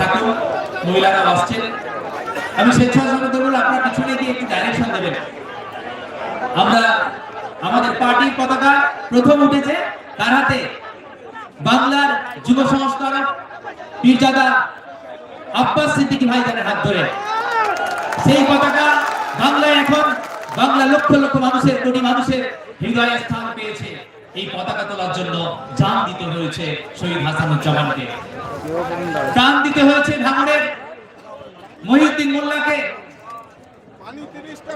থাকুন, মহিলারা আসছেন। আমি স্বেচ্ছাসেবক বলব, আপনার পিছনে দিয়ে একটু ডাইরেকশন দেবেন। আমরা, আমাদের পার্টির পতাকা প্রথম উঠেছে তার হাতে? বাংলার যুব সংস্কারক পীরজাদা আব্বাস সিদ্দিকী ভাইজানের হাত ধরে। সেই পতাকা বাংলায় এখন বাংলা লক্ষ লক্ষ মানুষের, কোটি মানুষের হৃদয়ে স্থান পেয়েছে। এই পতাকা তোলার জন্য জান দিতে হয়েছে শহীদ হাসানুজ্জামানকে। প্রাণ দিতে হয়েছে ভাঙড়ের মহিউদ্দিন মোল্লাকে।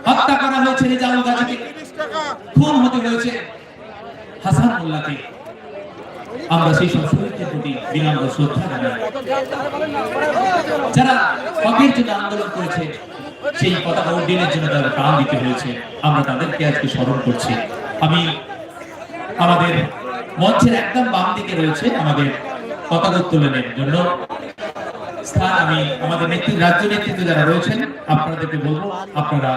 হত্যা করা হয়েছে রেজাউল গাজীকে। খুন হতে হয়েছে হাসান মোল্লাকে। আমরা সেই সব শহীদদের প্রতি বিনম্র শ্রদ্ধা জানাই। যারা হকের জন্য আন্দোলন করেছে, সেই পতাকা উড্ডীনের জন্য তারা প্রাণ দিতে হয়েছে। আমরা তাদেরকে আজকে স্মরণ করছি। আমি আমাদের মঞ্চের একদম বাম দিকে রয়েছে আমাদের পতাকা উত্তোলনের জন্য। স্থান আমি আমাদের নেতৃত্ব রাজ্য নেতৃত্ব যারা রয়েছেন, আপনাদেরকে বলব, আপনারা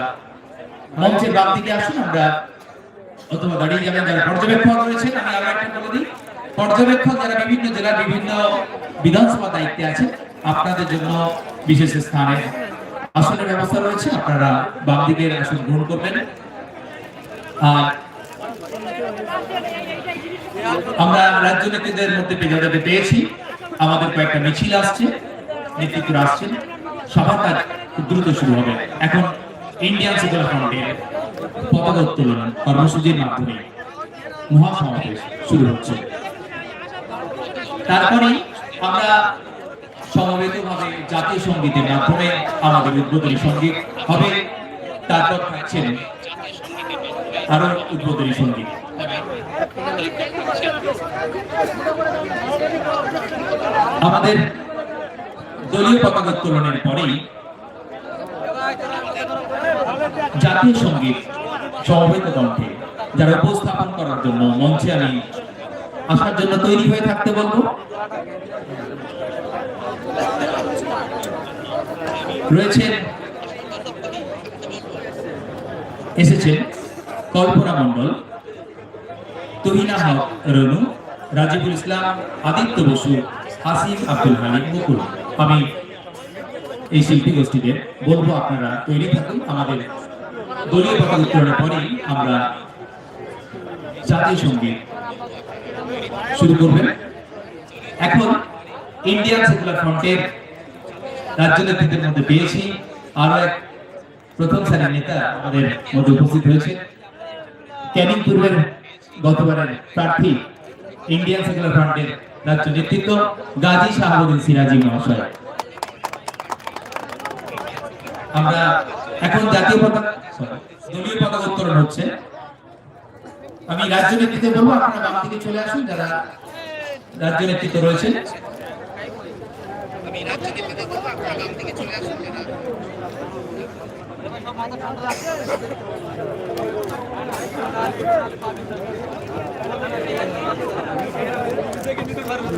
মঞ্চের বাম দিকে আসুন, আমরা অথবা দাঁড়িয়ে যাবেন যারা পর্যবেক্ষক রয়েছেন, আমি আরও একটা বলে দিই। পর্যবেক্ষক যারা বিভিন্ন জেলার বিভিন্ন বিধানসভা দায়িত্বে আছেন, আপনাদের জন্য বিশেষ স্থানে আসনের ব্যবস্থা রয়েছে। আপনারা বাম দিকের আসন গ্রহণ করবেন। আর আমরা রাজ্য নেতৃত্বের মধ্যে যাদেরকে পেয়েছি। আমাদের কয়েকটা মিছিল আসছে, নেতৃত্ব আসছে সবার কাজ দ্রুত শুরু হবে। এখন ইন্ডিয়ান সেকুলার ফ্রন্টের পতাকা উত্তোলন কর্মসূচির মাধ্যমে মহাসমাবেশ শুরু হচ্ছে। তারপরে আমরা সমবেতভাবে জাতীয় সঙ্গীতের মাধ্যমে আমাদের উদ্বোধনী সংগীত হবে। তারপর থাকছেন আরও উদ্বোধনী সংগীত। আমাদের দলীয় পতাকা উত্তোলনের পরেই জাতীয় সংগীত সমবেত কণ্ঠে যারা উপস্থাপন করার জন্য মঞ্চে আমি আসার জন্য তৈরি হয়ে থাকতে বলব। রয়েছেন, এসেছেন কল্পনা মণ্ডল তহিনা হক রনু, রাজিবুল ইসলাম, আদিত্য বসু, আসিফ আব্দুল হালিম মুকুল। আমি এই শিল্পী গোষ্ঠীদের বলব আপনারা তৈরি থাকুন। আমাদের দলীয় পতাকা উত্তোলনের পরেই আমরা জাতীয় সংগীত শুরু করবেন। এখন ইন্ডিয়ান সেকুলার ফ্রন্টের রাজ্য নেতৃত্বের মধ্যে পেয়েছি আরও এক প্রথম শ্রেণির নেতা আমাদের মধ্যে উপস্থিত হয়েছে। ক্যানিং পূর্বের গতবারের প্রার্থী ইন্ডিয়ান সেকুলার ফ্রন্টের রাজ্য নেতৃত্ব গাজী শাহাবুদ্দিন সিরাজি মহাশয়। আমরা এখন জাতীয় পতাকা দলীয় পতাকা উত্তোলন হচ্ছে। আমি রাজ্য নেতৃত্বে বলব, আপনারা বাম দিকে চলে আসুন, যারা রাজ্য নেতৃত্ব রয়েছে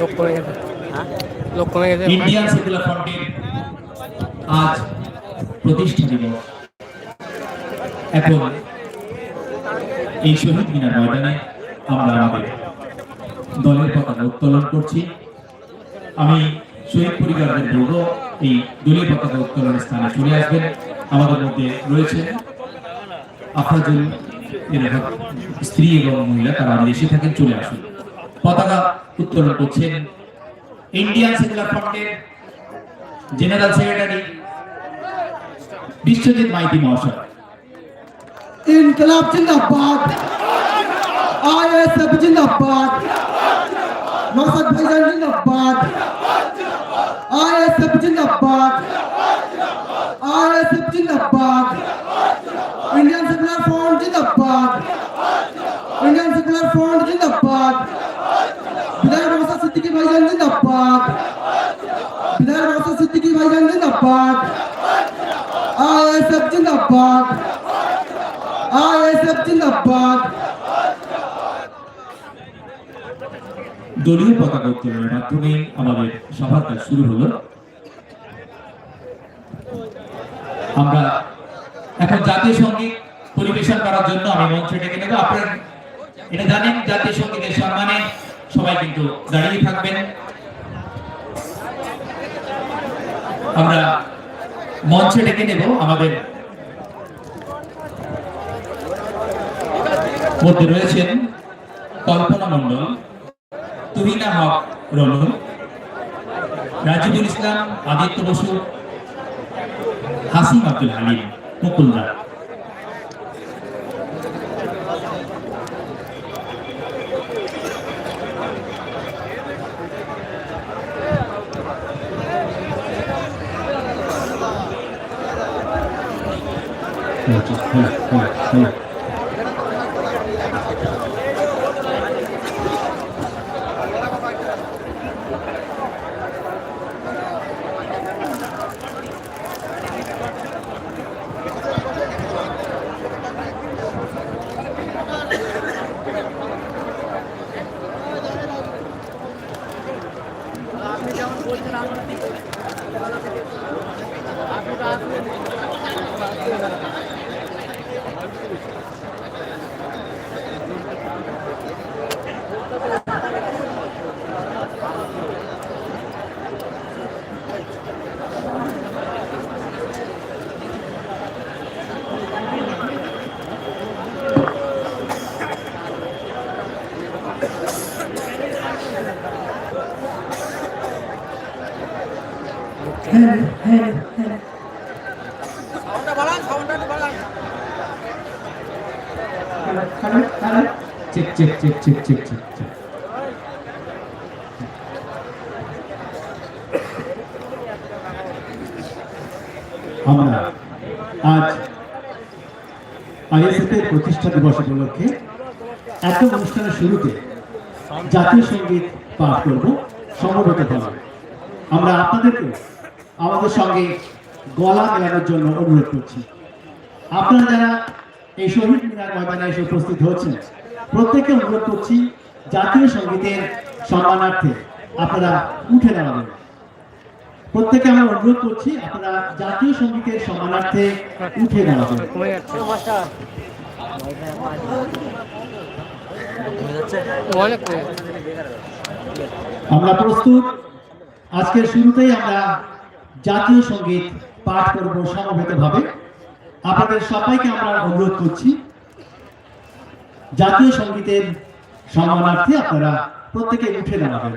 লোক কমে গেছে। হ্যাঁ? লোক কমে গেছে। ইন্ডিয়ান সেকুলার ফ্রন্টের আজ প্রতিষ্ঠা দিবস। এখন এই শহীদ মিনার ময়দানে আমরা আমাদের দলের পতাকা উত্তোলন করছি। আমি শহীদ পরিবারদের বলব এই দলীয় পতাকা উত্তোলনের স্থানে চলে আসবেন। আমাদের মধ্যে রয়েছে আফরাজুল এরা স্ত্রী এবং মহিলা তারা দেশে থাকেন, চলে আসুন। পতাকা উত্তোলন করছেন ইন্ডিয়ান সেকুলার ফ্রন্টের জেনারেল সেক্রেটারি বিশ্বজিৎ মাইতি মহাশয়। ইনকলাব জিন্দাবাদ, আইএসএফ জিন্দাবাদ মকসদ ভাইজান জিন্দাবাদ, আইএসএফ জিন্দাবাদ আইএসএফ জিন্দাবাদ। Indian Secular Front Jindabad Indian Secular Front Jindabad Bidayat Bangsa Siddiqui Bhaijan Jindabad Bidayat Bangsa Siddiqui Bhaijan Jindabad ISF Jindabad ISF Jindabad দলীয় পতাকা উত্তোলনের মাধ্যমে আমাদের সভার কাজ শুরু হলো আমরা এখন জাতীয় সংগীত পরিবেশন করার জন্য আমি মঞ্চে ডেকে নেব। আপনারা এটা জানেন, জাতীয় সঙ্গীতের সম্মানে সবাই কিন্তু দাঁড়িয়ে থাকবেন। আমরা মঞ্চে ডেকে নেব আমাদের মধ্যে রয়েছেন Kalpana Mondal, Tuhina Haque Ronu, Rajibul Islam, Aditya Basu, Hasim Abdul Halim. মুকুলদার check check check check check check check. আমরা আজ প্রতিষ্ঠা দিবস উপলক্ষে একদম অনুষ্ঠানের শুরুতে জাতীয় সংগীত পাঠ করব সমবেতভাবে আমরা আপনাদেরকে আমাদের সঙ্গে গলা মেলানোর জন্য অনুরোধ করছি। আপনারা যারা এই শহীদ মিনার ময়দানে এসে উপস্থিত হচ্ছেন প্রত্যেককে অনুরোধ করছি জাতীয় সঙ্গীতের সম্মানার্থে আপনারা উঠে দাঁড়াবেন। প্রত্যেকে আমরা অনুরোধ করছি আপনারা জাতীয় সঙ্গীতের সম্মানার্থে উঠে দাঁড়াবেন। আমরা প্রস্তুত। আজকের শুরুতেই আমরা জাতীয় সংগীত পাঠ করব সমবেতভাবে। আপনাদের সবাইকে আমরা অনুরোধ করছি জাতীয় সঙ্গীতের সম্মানার্থে আপনারা প্রত্যেকে উঠে দাঁড়াবেন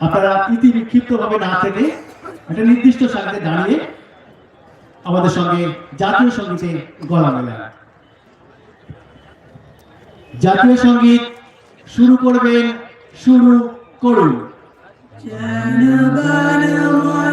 আপনারা ইতি বিক্ষিপ্ত ভাবে না থেকে একটা নির্দিষ্ট সাথে দাঁড়িয়ে আমাদের সঙ্গে জাতীয় সঙ্গীতে গলা মেলান। জাতীয় সংগীত শুরু করবেন, শুরু করুন। জনগণ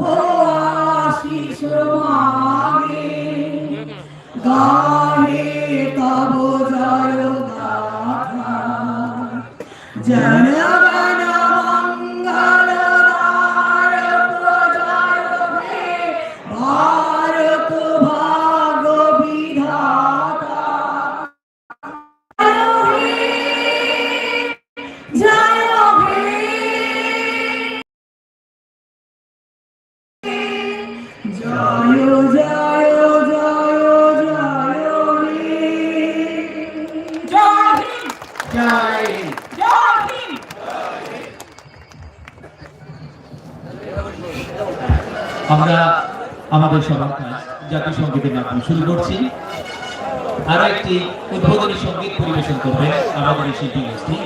Oh, জয় আমরা আমাদের সবার কাজ জাতীয় সঙ্গীতের মাধ্যমে শুরু করছি। আরও একটি উদ্বোধনী সংগীত পরিবেশন করবেন আমাদের শিল্পী গোষ্ঠী।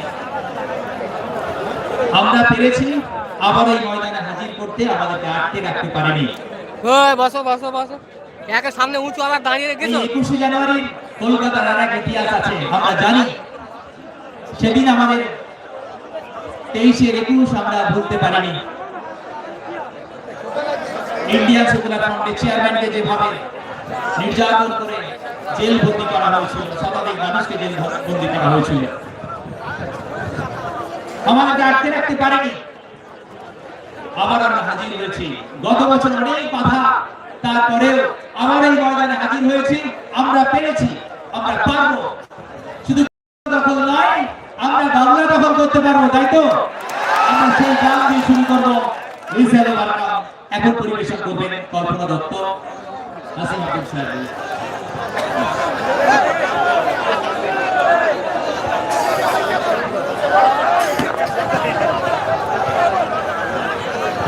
আমরা পেরেছি আবার এই ময়দানে হাজির করতে আমাদেরকে আটকে রাখতে পারেনি। ওই বসো বসো বসো। একের সামনে উঁচু আবার দাঁড়িয়ে রেখেছো? একুশে জানুয়ারির কলকাতার আর এক ইতিহাস আছে আমরা জানি। সেদিন আমাদের তেইশের একুশ আমরা ভুলতে পারিনি। ইন্ডিয়ান সেকুলার ফ্রন্টের চেয়ারম্যানকে যেভাবে নির্যাতন করে জেল বন্দি করা হয়েছিল, শতাধিক মানুষকে জেল বন্দি করা হয়েছিল। আমাদেরকে আটকে রাখতে পারেনি। আবার আমরা হাজির হয়েছি। গত বছর অনেক বাধা, তারপরেও আবার এই ময়দানে হাজির হয়েছি। আমরা পেরেছি, আমরা পারব। শুধু নয় আমরা বাংলা দখল করতে পারব, তাই তো? আমরা সেই গান দিয়ে শুরু করব। এখন পরিবেশন করবেন কল্পনা দত্ত।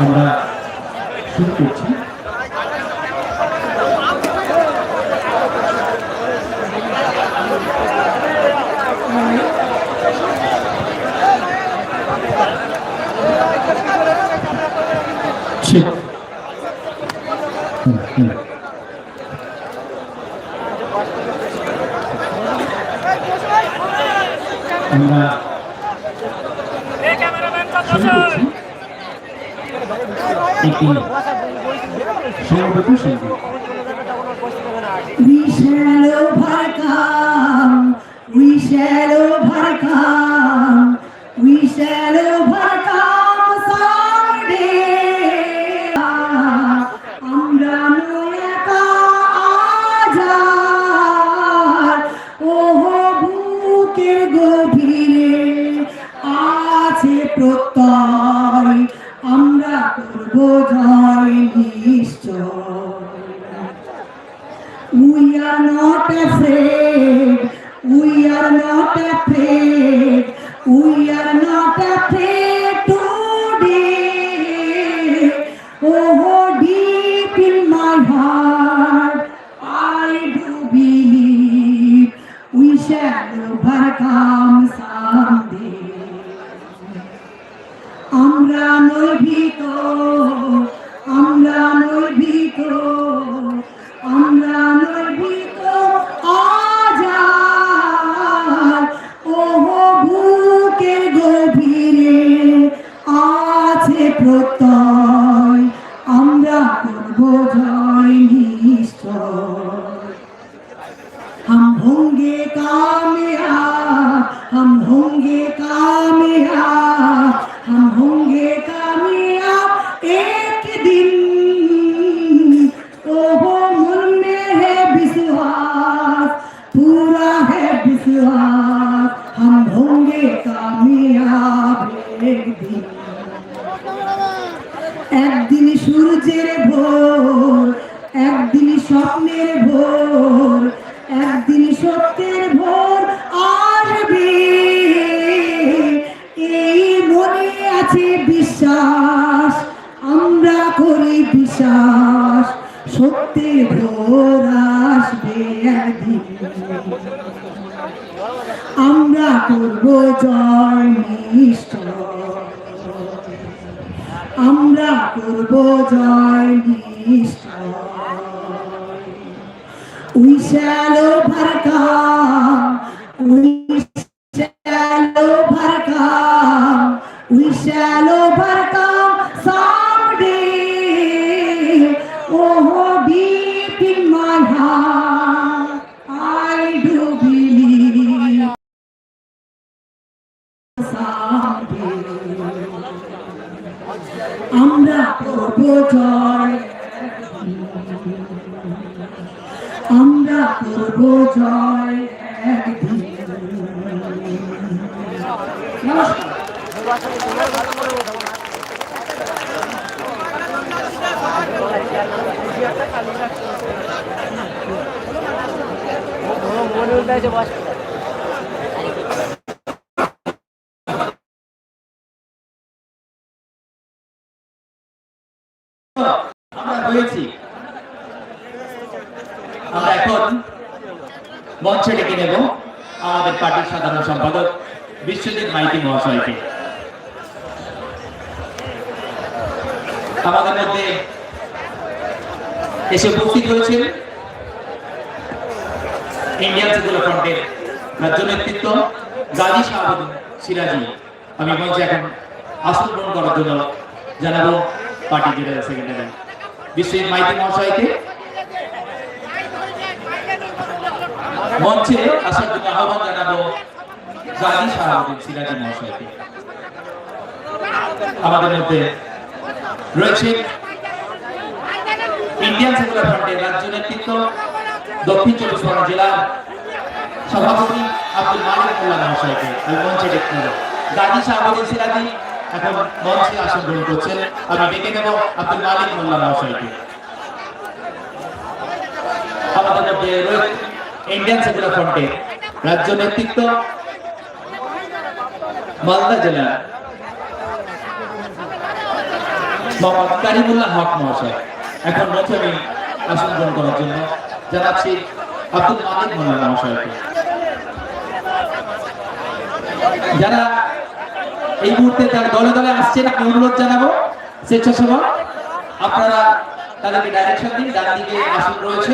আমরা শুরু করছি। We shall overcome. We shall. भुंगे कामया ভোর আসবে একদিন আমরা করব জয় নিশ্চয় আমরা করব জয় নিশ্চয় overcome someday. আমরা করব জয় আমরা করব জয় বস আমরা রয়েছি আমরা এখন নেব আমাদের পার্টির সাধারণ সম্পাদক বিশ্বজিৎ মাইতি মহাশয়কে। আমাদের মধ্যে এসে উপস্থিত হয়েছেন ইন্ডিয়ান সেকুলার ফ্রন্টের রাজ্য নেতৃত্ব গাজী শাহাবুদ্দিন সিরাজি। আমি মঞ্চে এখন আসন গ্রহণ করার জন্য জানাব party general secretary Biswajit Maiti মহাশয়কে। মঞ্চে আসার জন্য আহ্বান জানাব গাজী শাহাবুদ্দিন সিরাজি মহাশয়কে। আমাদের মধ্যে রয়েছে ইন্ডিয়ান সেকুলার ফ্রন্টের রাজ্য নেতৃত্ব, দক্ষিণ চব্বিশ পরগনা জেলার সভাপতি আব্দুল মালিক মোল্লা মহাশয়কে আমি মঞ্চে দেখতে নেব গাজী শাহাবুদ্দিন সিরাজি এখন মঞ্চে আসন গ্রহণ করছেন। আমি ডেকে নেব আব্দুল মালিক মোল্লা মহাশয়কে। আমাদের মধ্যে রয়েছে ইন্ডিয়ান সেকুলার ফ্রন্টের রাজ্য নেতৃত্ব, মালদা জেলা, মোহাম্মদ কারিমুল্লাহ হক মহাশয়। এখন আমি আসন গ্রহণ করার জন্য জানাচ্ছি আব্দুল মালিক মোল্লা মহাশয়কে। যারা এই মুহূর্তে তার দলে দলে আসছেন, আমি অনুরোধ জানাব, স্বেচ্ছাসেবক, আপনারা তাদেরকে ডাইরেকশন দিন ডান দিকে আসন রয়েছে।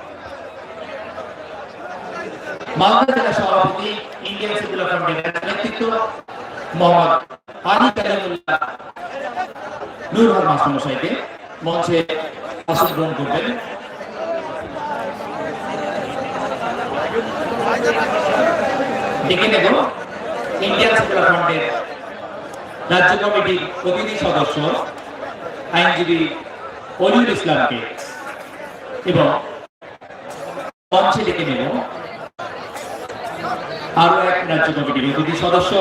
মালদা জেলা সভাপতি ইন্ডিয়ান সেকুলার ফ্রন্টের নেতৃত্ব মোহাম্মদ কালিমুল্লাহ নূর মঞ্চে আসন গ্রহণ করবেন নেব ইন্ডিয়ান সেকুলার রাজ্য কমিটির প্রতিনিধি সদস্য আইনজীবী অলিউল ইসলামকে এবং মঞ্চে ডেকে নেব আরও এক রাজ্য কমিটির অতিথি সদস্য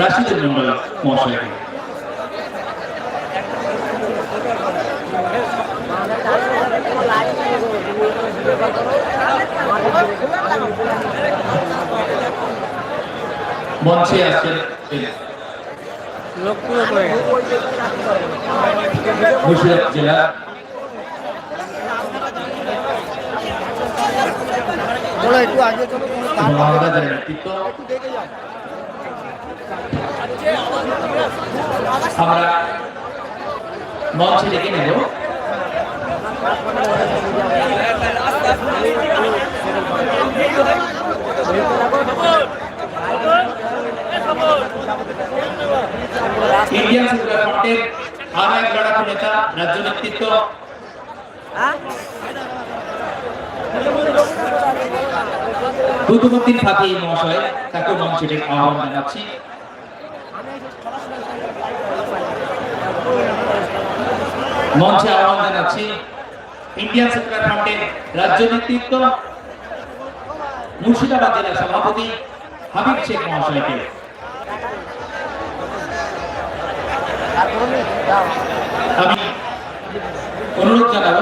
রাশিদুল মন্ডল মহাশয়কে মঞ্চে গেছে। মুর্শিদাবাদ জেলা চলো একটু আগে চলো মালদা জেলার নেতৃত্ব আমরা মঞ্চে ডেকে নেব। ইন্ডিয়ান সেকুলার ফ্রন্টের আরও এক লড়াকু নেতা রাজ্য নেতৃত্ব। দুধুমুদ্দিন ফাতি মহাশয় তাকে মঞ্চে আহ্বান জানাচ্ছি। মঞ্চে আহ্বান জানাচ্ছি, ইন্ডিয়ান সেকুলার ফ্রন্টের রাজ্য নেতৃত্ব, মুর্শিদাবাদ জেলার সভাপতি হাবিব শেখ মহাশয়কে। আমি অনুরোধ জানাব,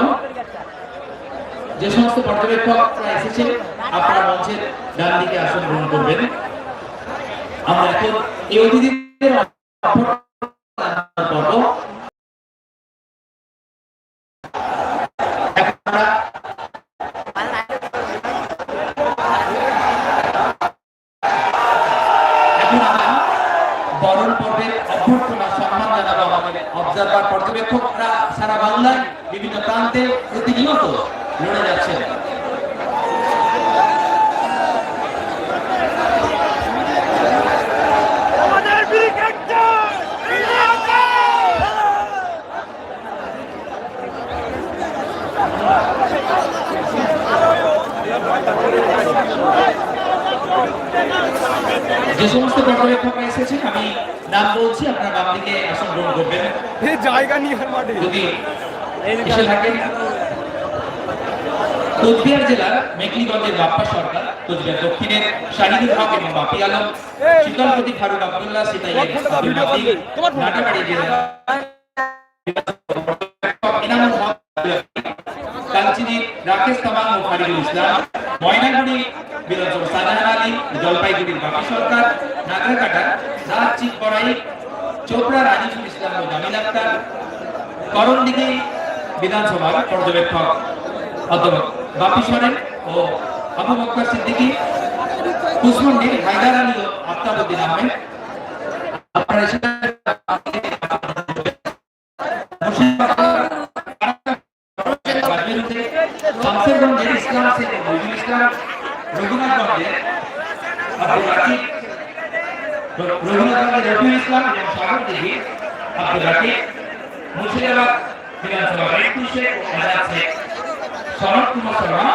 যে সমস্ত পর্যবেক্ষকরা এসেছেন আপনারা মঞ্চের ডান দিকে আসন গ্রহণ করবেন। আমরা এখন এই অতিথিদের বরণ পর্বের অভ্যর্থনা সম্মান জানাব আমাদের অবজারভার সারা বাংলায় বিভিন্ন প্রান্তে প্রতিনিয়ত লড়ে যাচ্ছেন। যে সমস্ত পর্যবেক্ষকরা এসেছেন আমি নাম বলছি আপনার বাম দিকে আসন গ্রহণ করবেন। জায়গা নিয়ে মাঠে। যদি এসে থাকেন কোচবিহার জেলার মেকলিগঞ্জের বাপ্পা সরকার কোচবিহার দক্ষিণের শাহিদুল হক এবং বাপি আলম শীতলপতি ফারুক আব্দুল্লাহ সিতাই নাটাবাড়ি জেলার ইনামুল হক কালচিনি রাকেশ তামাং ও ফারিদুল ইসলাম ময়নাগুড়ি বিধানসভা শাহজাহান আলী জলপাইগুড়ির বাপি সরকার, নাগরাকাটা রাজ চিক বড়াই, চোপড়া রাজিবুল ইসলাম ও জামিল আক্তার করণদিঘি বিধানসভার পর্যবেক্ষক অধ্যাপক বাপি সরেন ও আবু বক্কর সিদ্দিকী কুসমন্ডির হায়দার আলী ও আফতাবউদ্দিন আহমেদ। আপনারা দেবী আব্দুল রাকিব মুর্শিদাবাদ বিধানসভা রিঙ্কু ও আজাদ কুমার শর্মা